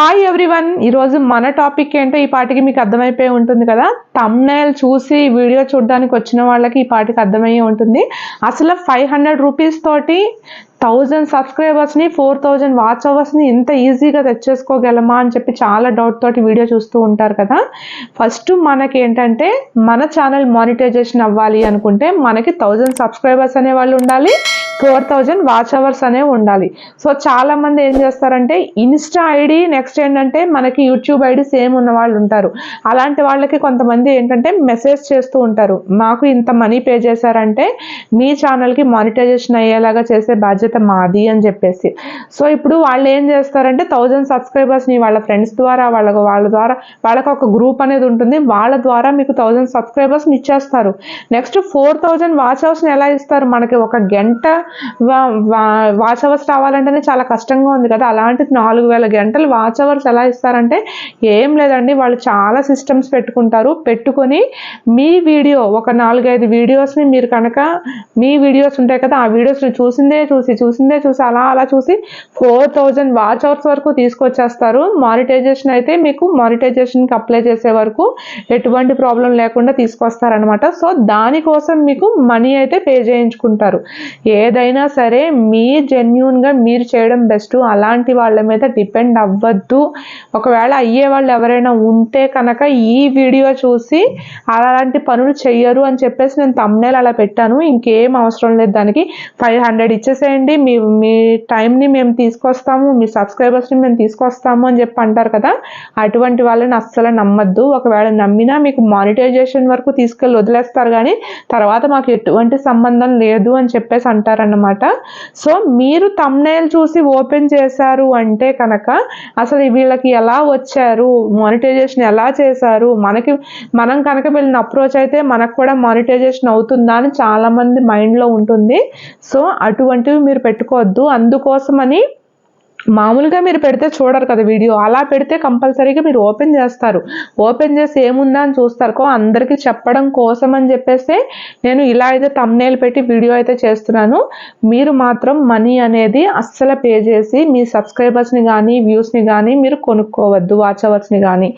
Hi everyone ఈరోజు మన topic ఏంటో ఈ పాటికి మీకు అర్థమైపోయి ఉంటుంది కదా? తమ్నైల్ చూసి వీడియో చూడడానికి వచ్చిన వాళ్ళకి ఈ పాటికి అర్థమయ్యే ఉంటుంది. అసలు ఫైవ్ హండ్రెడ్ రూపీస్ తోటి థౌజండ్ సబ్స్క్రైబర్స్ని ఫోర్ థౌజండ్ వాచ్ అవర్స్ని ఇంత ఈజీగా తెచ్చేసుకోగలమా అని చెప్పి చాలా డౌట్ తోటి వీడియో చూస్తూ ఉంటారు కదా? ఫస్ట్ మనకి ఏంటంటే మన ఛానల్ మానిటైజేషన్ అవ్వాలి అనుకుంటే మనకి థౌజండ్ సబ్స్క్రైబర్స్ అనే వాళ్ళు ఉండాలి. ఫోర్ థౌజండ్ వాచ్ అవర్స్ అనేవి ఉండాలి. సో చాలా మంది ఏం చేస్తారంటే ఇన్స్టా ఐడి నెక్స్ట్ ఏంటంటే మనకి యూట్యూబ్ ఐడి సేమ్ ఉన్న వాళ్ళు ఉంటారు. అలాంటి వాళ్ళకి కొంతమంది ఏంటంటే మెసేజ్ చేస్తూ ఉంటారు. మాకు ఇంత మనీ పే చేశారంటే మీ ఛానల్కి మానిటైజేషన్ అయ్యేలాగా చేసే బాధ్యత మాది అని చెప్పేసి. సో ఇప్పుడు వాళ్ళు ఏం చేస్తారంటే థౌజండ్ సబ్స్క్రైబర్స్ని వాళ్ళ ఫ్రెండ్స్ ద్వారా వాళ్ళ వాళ్ళ ద్వారా వాళ్ళకి ఒక గ్రూప్ అనేది ఉంటుంది. వాళ్ళ ద్వారా మీకు థౌజండ్ సబ్స్క్రైబర్స్ని ఇచ్చేస్తారు. నెక్స్ట్ ఫోర్ థౌజండ్ వాచ్ అవర్స్ని ఎలా ఇస్తారు? మనకి ఒక గంట వాచ్ అవర్స్ రావాలంటేనే చాలా కష్టంగా ఉంది కదా. అలాంటిది నాలుగు వేల గంటలు వాచ్ అవర్స్ ఎలా ఇస్తారంటే ఏం లేదండి వాళ్ళు చాలా సిస్టమ్స్ పెట్టుకుంటారు. పెట్టుకొని మీ వీడియో ఒక నాలుగైదు వీడియోస్ని మీరు కనుక మీ వీడియోస్ ఉంటాయి కదా ఆ వీడియోస్ని చూసిందే చూసి చూసిందే చూసి అలా అలా చూసి ఫోర్ థౌజండ్ వాచ్ అవర్స్ వరకు తీసుకొచ్చేస్తారు. మానిటైజేషన్ అయితే మీకు మానిటైజేషన్కి అప్లై చేసే వరకు ఎటువంటి ప్రాబ్లం లేకుండా తీసుకొస్తారనమాట సో దానికోసం మీకు మనీ అయితే పే చేయించుకుంటారు. ఏదైనా సరే మీ జెన్యున్గా మీరు చేయడం బెస్ట్ అలాంటి వాళ్ళ మీద డిపెండ్ అవ్వద్దు. ఒకవేళ అయ్యే వాళ్ళు ఎవరైనా ఉంటే కనుక ఈ వీడియో చూసి అలాంటి పనులు చెయ్యరు అని చెప్పేసి నేను తమ్నేలు అలా పెట్టాను. ఇంకేం అవసరం లేదు దానికి. ఫైవ్ హండ్రెడ్ ఇచ్చేసేయండి. మీ మీ టైంని మేము తీసుకొస్తాము. మీ సబ్స్క్రైబర్స్ని మేము తీసుకొస్తాము అని చెప్పి అంటారు కదా. అటువంటి వాళ్ళని అస్సలు నమ్మద్దు. ఒకవేళ నమ్మినా మీకు మానిటైజేషన్ వరకు తీసుకెళ్ళి వదిలేస్తారు కానీ తర్వాత మాకు ఎటువంటి సంబంధం లేదు అని చెప్పేసి అంటారు. అన్నమాట సో మీరు తమ్నేల్ చూసి ఓపెన్ చేశారు అంటే కనుక అసలు వీళ్ళకి ఎలా వచ్చారు? మానిటైజేషన్ ఎలా చేశారు? మనకి మనం కనుక వెళ్ళిన అప్రోచ్ అయితే మనకు కూడా మానిటైజేషన్ అవుతుందా అని చాలామంది మైండ్లో ఉంటుంది. సో అటువంటివి మీరు పెట్టుకోవద్దు. అందుకోసమని మామూలుగా మీరు పెడితే చూడరు కదా వీడియో. అలా పెడితే కంపల్సరీగా మీరు ఓపెన్ చేస్తారు. ఓపెన్ చేసి ఏముందా అని చూస్తారు. కో అందరికీ చెప్పడం కోసం అని చెప్పేసి నేను ఇలా అయితే తమ్నేల్ పెట్టి వీడియో అయితే చేస్తున్నాను. మీరు మాత్రం మనీ అనేది అస్సలు పే చేసి మీ సబ్స్క్రైబర్స్ని కానీ వ్యూస్ని కానీ మీరు కొనుక్కోవద్దు వాచ్ అవర్స్ని కానీ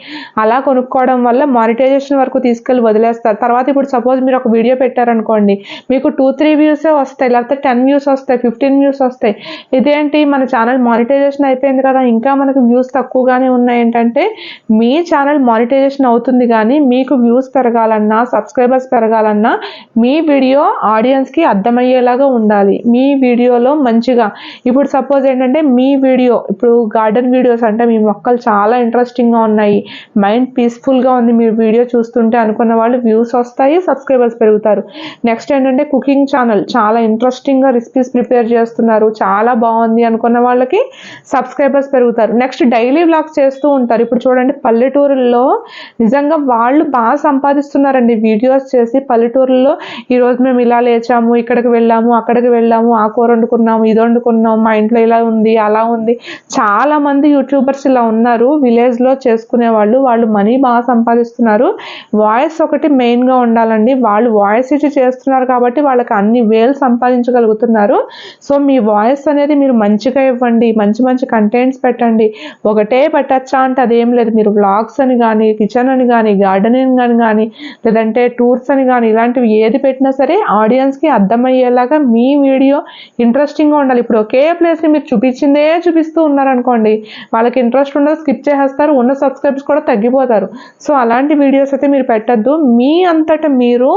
అలా కొనుక్కోవడం వల్ల మానిటైజేషన్ వరకు తీసుకెళ్ళి వదిలేస్తారు. తర్వాత ఇప్పుడు సపోజ్ మీరు ఒక వీడియో పెట్టారనుకోండి మీకు టూ త్రీ వ్యూసే వస్తాయి లేకపోతే టెన్ వ్యూస్ వస్తాయి ఫిఫ్టీన్ వ్యూస్ వస్తాయి. ఇదేంటి? మన ఛానల్ మానిటైజ్ మానిటైజేషన్ అయిపోయింది కదా ఇంకా మనకు వ్యూస్ తక్కువగానే ఉన్నాయి ఏంటంటే మీ ఛానల్ మానిటైజేషన్ అవుతుంది కానీ మీకు వ్యూస్ పెరగాలన్నా సబ్స్క్రైబర్స్ పెరగాలన్నా మీ వీడియో ఆడియన్స్కి అర్థమయ్యేలాగా ఉండాలి. మీ వీడియోలో మంచిగా ఇప్పుడు సపోజ్ ఏంటంటే మీ వీడియో ఇప్పుడు గార్డెన్ వీడియోస్ అంటే మీ మొక్కలు చాలా ఇంట్రెస్టింగ్గా ఉన్నాయి. మైండ్ పీస్ఫుల్గా ఉంది మీ వీడియో చూస్తుంటే అనుకున్న వాళ్ళు వ్యూస్ వస్తాయి సబ్స్క్రైబర్స్ పెరుగుతారు. నెక్స్ట్ ఏంటంటే కుకింగ్ ఛానల్ చాలా ఇంట్రెస్టింగ్గా రెసిపీస్ ప్రిపేర్ చేస్తున్నారు. చాలా బాగుంది అనుకున్న వాళ్ళకి సబ్స్క్రైబర్స్ పెరుగుతారు. నెక్స్ట్ డైలీ వ్లాగ్స్ చేస్తూ ఉంటారు. ఇప్పుడు చూడండి పల్లెటూరుల్లో నిజంగా వాళ్ళు బాగా సంపాదిస్తున్నారండి వీడియోస్ చేసి. పల్లెటూరుల్లో ఈరోజు మేము ఇలా లేచాము ఇక్కడికి వెళ్ళాము అక్కడికి వెళ్ళాము ఆ కూర వండుకున్నాము ఇది వండుకున్నాము మా ఇంట్లో ఇలా ఉంది అలా ఉంది. చాలా మంది యూట్యూబర్స్ ఇలా ఉన్నారు. విలేజ్లో చేసుకునే వాళ్ళు వాళ్ళు మనీ బాగా సంపాదిస్తున్నారు. వాయిస్ ఒకటి మెయిన్గా ఉండాలండి. వాళ్ళు వాయిస్ ఇచ్చి చేస్తున్నారు కాబట్టి వాళ్ళకి అన్ని వేలు సంపాదించగలుగుతున్నారు. సో మీ వాయిస్ అనేది మీరు మంచిగా ఇవ్వండి మంచి మంచి మంచి కంటెంట్స్ పెట్టండి. ఒకటే పెట్టచ్చా అంటే అదేం లేదు. మీరు వ్లాగ్స్ అని కానీ కిచెన్ అని కానీ గార్డెనింగ్ అని కానీ లేదంటే టూర్స్ అని కానీ ఇలాంటివి ఏది పెట్టినా సరే ఆడియన్స్కి అర్థమయ్యేలాగా మీ వీడియో ఇంట్రెస్టింగ్గా ఉండాలి. ఇప్పుడు ఒకే ప్లేస్ని మీరు చూపించిందే చూపిస్తూ ఉన్నారనుకోండి వాళ్ళకి ఇంట్రెస్ట్ ఉండదు స్కిప్ చేసేస్తారు ఉన్న సబ్స్క్రైబ్స్ కూడా తగ్గిపోతారు. సో అలాంటి వీడియోస్ అయితే మీరు పెట్టద్దు. మీ అంతటా మీరు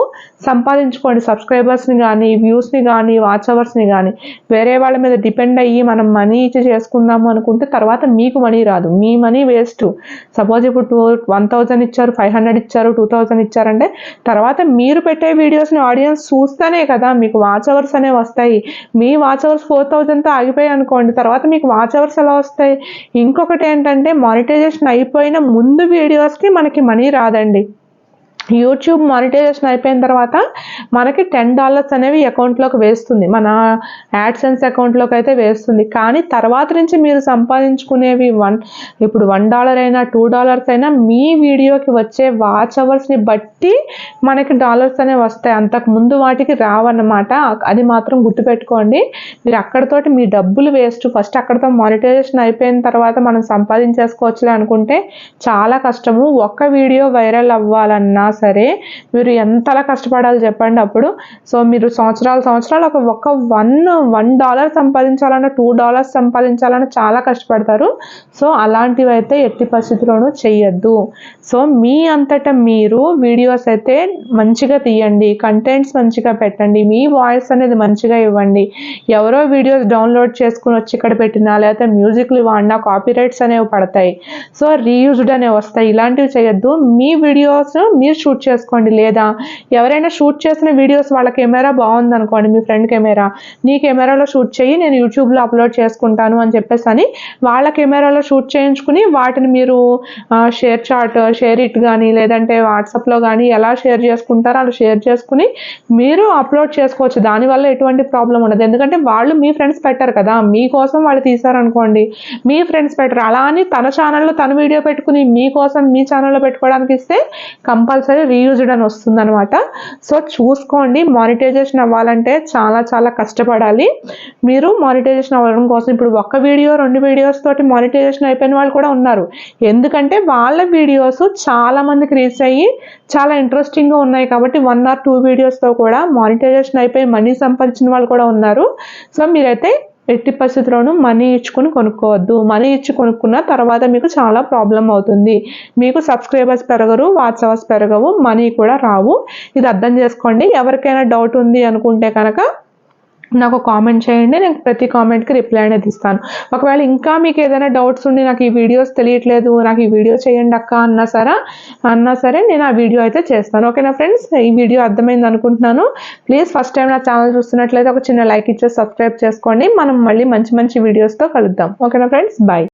సంపాదించుకోండి. సబ్స్క్రైబర్స్ని కానీ వ్యూస్ని కానీ వాచ్ అవర్స్ని కానీ వేరే వాళ్ళ మీద డిపెండ్ అయ్యి మనం మనీ ఇచ్చి చేసుకుందాము అనుకుంటే తర్వాత మీకు మనీ రాదు. మీ మనీ వేస్ట్. సపోజ్ ఇప్పుడు టూ వన్ థౌజండ్ ఇచ్చారు ఫైవ్ హండ్రెడ్ ఇచ్చారు టూ థౌజండ్ ఇచ్చారంటే తర్వాత మీరు పెట్టే వీడియోస్ని ఆడియన్స్ చూస్తేనే కదా మీకు వాచ్ అవర్స్ అనేవి వస్తాయి. మీ వాచ్ అవర్స్ ఫోర్ థౌజండ్తో ఆగిపోయాయి అనుకోండి తర్వాత మీకు వాచ్ అవర్స్ ఎలా వస్తాయి? ఇంకొకటి ఏంటంటే మానిటైజేషన్ అయిపోయిన ముందు వీడియోస్కి మనకి మనీ రాదండి. యూట్యూబ్ మానిటైజేషన్ అయిపోయిన తర్వాత మనకి టెన్ డాలర్స్ అనేవి అకౌంట్లోకి వేస్తుంది. మన యాడ్సెన్స్ అకౌంట్లోకి అయితే వేస్తుంది. కానీ తర్వాత నుంచి మీరు సంపాదించుకునేవి వన్ ఇప్పుడు వన్ డాలర్ అయినా టూ డాలర్స్ అయినా మీ వీడియోకి వచ్చే వాచ్ అవర్స్ని బట్టి మనకి డాలర్స్ అనేవి వస్తాయి. అంతకు ముందు వాటికి రావన్నమాట. అది మాత్రం గుర్తుపెట్టుకోండి. మీరు అక్కడతోటి మీ డబ్బులు వేస్ట్. ఫస్ట్ అక్కడతో మానిటైజేషన్ అయిపోయిన తర్వాత మనం సంపాదించేసుకోవచ్చులే అనుకుంటే చాలా కష్టము. ఒక్క వీడియో వైరల్ అవ్వాలన్నా సరే మీరు ఎంతలా కష్టపడాలి చెప్పండి అప్పుడు. సో మీరు సంవత్సరాలు సంవత్సరాలు ఒక ఒక్క వన్ వన్ డాలర్ సంపాదించాలన్నా టూ డాలర్స్ సంపాదించాలన్నా చాలా కష్టపడతారు. సో అలాంటివి అయితే ఎట్టి పరిస్థితుల్లోనూ చెయ్యొద్దు. సో మీ అంతటా మీరు వీడియోస్ అయితే మంచిగా తీయండి కంటెంట్స్ మంచిగా పెట్టండి మీ వాయిస్ అనేది మంచిగా ఇవ్వండి. ఎవరో వీడియోస్ డౌన్లోడ్ చేసుకుని వచ్చి ఇక్కడ పెట్టినా లేకపోతే మ్యూజిక్లు వాడినా కాపీరైట్స్ అనేవి పడతాయి. సో రీయూజ్డ్ అనేవి వస్తాయి. ఇలాంటివి చేయొద్దు మీ వీడియోస్ మీరు షూట్ చేసుకోండి లేదా ఎవరైనా షూట్ చేసిన వీడియోస్ వాళ్ళ కెమెరా బాగుందనుకోండి మీ ఫ్రెండ్ కెమెరా నీ కెమెరాలో షూట్ చేయి నేను యూట్యూబ్లో అప్లోడ్ చేసుకుంటాను అని చెప్పేసి అని వాళ్ళ కెమెరాలో షూట్ చేయించుకుని వాటిని మీరు షేర్ చాట్ షేర్ ఇట్ కానీ లేదంటే వాట్సాప్లో కానీ ఎలా షేర్ చేసుకుంటారో అలా షేర్ చేసుకుని మీరు అప్లోడ్ చేసుకోవచ్చు. దానివల్ల ఎటువంటి ప్రాబ్లం ఉండదు. ఎందుకంటే వాళ్ళు మీ ఫ్రెండ్స్ పెట్టారు కదా. మీకోసం వాళ్ళు తీసారనుకోండి మీ ఫ్రెండ్స్ పెట్టరు. అలా అని తన ఛానల్లో తన వీడియో పెట్టుకుని మీకోసం మీ ఛానల్లో పెట్టుకోవడానికి ఇస్తే కంపల్సరీ రీయూజ్డ్ అని వస్తుంది అనమాట సో చూసుకోండి. మానిటైజేషన్ అవ్వాలంటే చాలా చాలా కష్టపడాలి. మీరు మానిటైజేషన్ అవ్వడం కోసం ఇప్పుడు ఒక్క వీడియో రెండు వీడియోస్ తోటి మానిటైజేషన్ అయిపోయిన వాళ్ళు కూడా ఉన్నారు. ఎందుకంటే వాళ్ళ వీడియోస్ చాలా మందికి రీచ్ అయ్యి చాలా ఇంట్రెస్టింగ్గా ఉన్నాయి కాబట్టి వన్ ఆర్ టూ వీడియోస్తో కూడా మానిటైజేషన్ అయిపోయి మనీ సంపాదించిన వాళ్ళు కూడా ఉన్నారు. సో మీరైతే ఎట్టి పరిస్థితుల్లోనూ మనీ ఇచ్చుకొని కొనుక్కోవద్దు. మనీ ఇచ్చి కొనుక్కున్న తర్వాత మీకు చాలా ప్రాబ్లం అవుతుంది. మీకు సబ్స్క్రైబర్స్ పెరగరు వాట్సావర్స్ పెరగవు మనీ కూడా రావు. ఇది అర్థం చేసుకోండి. ఎవరికైనా డౌట్ ఉంది అనుకుంటే కనుక నాకు కామెంట్ చేయండి నేను ప్రతి కామెంట్కి రిప్లై అనేది ఇస్తాను. ఒకవేళ ఇంకా మీకు ఏదైనా డౌట్స్ ఉండి నాకు ఈ వీడియోస్ తెలియట్లేదు నాకు ఈ వీడియో చేయండి అక్క అన్నా సరే అన్నా సరే నేను ఆ వీడియో అయితే చేస్తాను. ఓకేనా ఫ్రెండ్స్ ఈ వీడియో అర్థమైంది అనుకుంటున్నాను. ప్లీజ్ ఫస్ట్ టైం నా ఛానల్ చూస్తున్నట్లయితే ఒక చిన్న లైక్ ఇచ్చేసి సబ్స్క్రైబ్ చేసుకోండి. మనం మళ్ళీ మంచి మంచి వీడియోస్తో కలుద్దాం. ఓకేనా ఫ్రెండ్స్ బాయ్